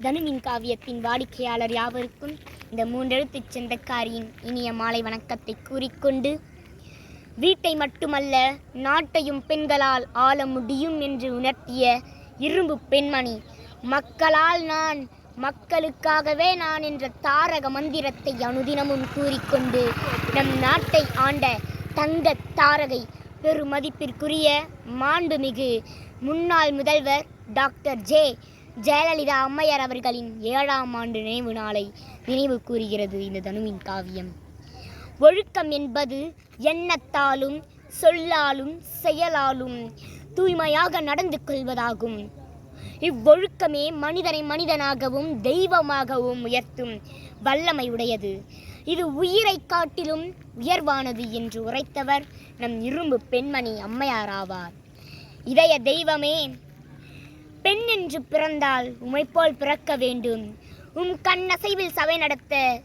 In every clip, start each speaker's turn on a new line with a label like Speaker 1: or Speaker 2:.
Speaker 1: தனுவின் காவியத்தின் வாடிக்கையாளர் யாவருக்கும் இந்த மூன்றெழுத்துச் சொந்தக்காரியின் இனிய மாலை வணக்கத்தை கூறிக்கொண்டு வீட்டை மட்டுமல்ல நாட்டையும் பெண்களால் ஆள முடியும் என்று உணர்த்திய இரும்பு பெண்மணி மக்களால் நான் மக்களுக்காகவே நான் என்ற தாரக மந்திரத்தை அனுதினமும் கூறிக்கொண்டு நம் நாட்டை ஆண்ட தங்க தாரகை பெருமதிப்பிற்குரிய மாண்புமிகு முன்னாள் முதல்வர் டாக்டர் ஜே. ஜெயலலிதா அம்மையார் அவர்களின் ஏழாம் ஆண்டு நினைவு நாளை நினைவு கூறுகிறது இந்த தனுவின் காவியம். ஒழுக்கம் என்பது எண்ணத்தாலும் சொல்லாலும் செயலாலும் தூய்மையாக நடந்து கொள்வதாகும். இவ்வொழுக்கமே மனிதனை மனிதனாகவும் தெய்வமாகவும் உயர்த்தும் வல்லமை உடையது. இது உயிரை காட்டிலும் உயர்வானது என்று உரைத்தவர் நம் இரும்பு பெண்மணி அம்மையார் ஆவார். இதய தெய்வமே பெண் என்று பிறந்தால் உமைப்போல் பிறக்க வேண்டும். உம் கண்ணசைவில் சபை நடத்த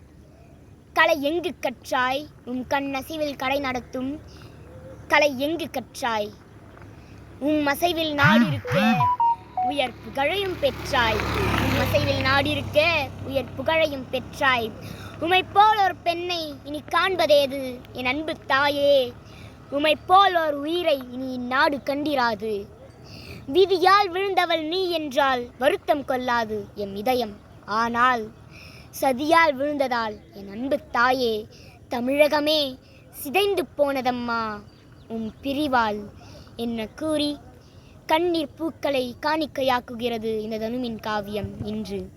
Speaker 1: கலை எங்கு கற்றாய்? உம் கண்ணசைவில் கடை நடத்தும் கலை எங்கு கற்றாய்? உம் அசைவில் நாடிருக்க உயர் புகழையும் பெற்றாய். உம் அசைவில் நாடிருக்க உயர் புகழையும் பெற்றாய். உமைப் போல் ஒரு பெண்ணை இனி காண்பதேது? என் அன்பு தாயே உமைப் போல் ஒரு உயிரை இனி இந்நாடு கண்டிராது. விதியால் விழுந்தவள் நீ என்றால் வருத்தம் கொள்ளாது என் இதயம். ஆனால் சதியால் விழுந்ததால் என் அன்பு தாயே தமிழகமே சிதைந்து போனதம்மா. உம் பிரிவால் என்ன கூறி கண்ணீர் பூக்களை காணிக்கையாக்குகிறது இந்த தனுமின் காவியம் இன்று.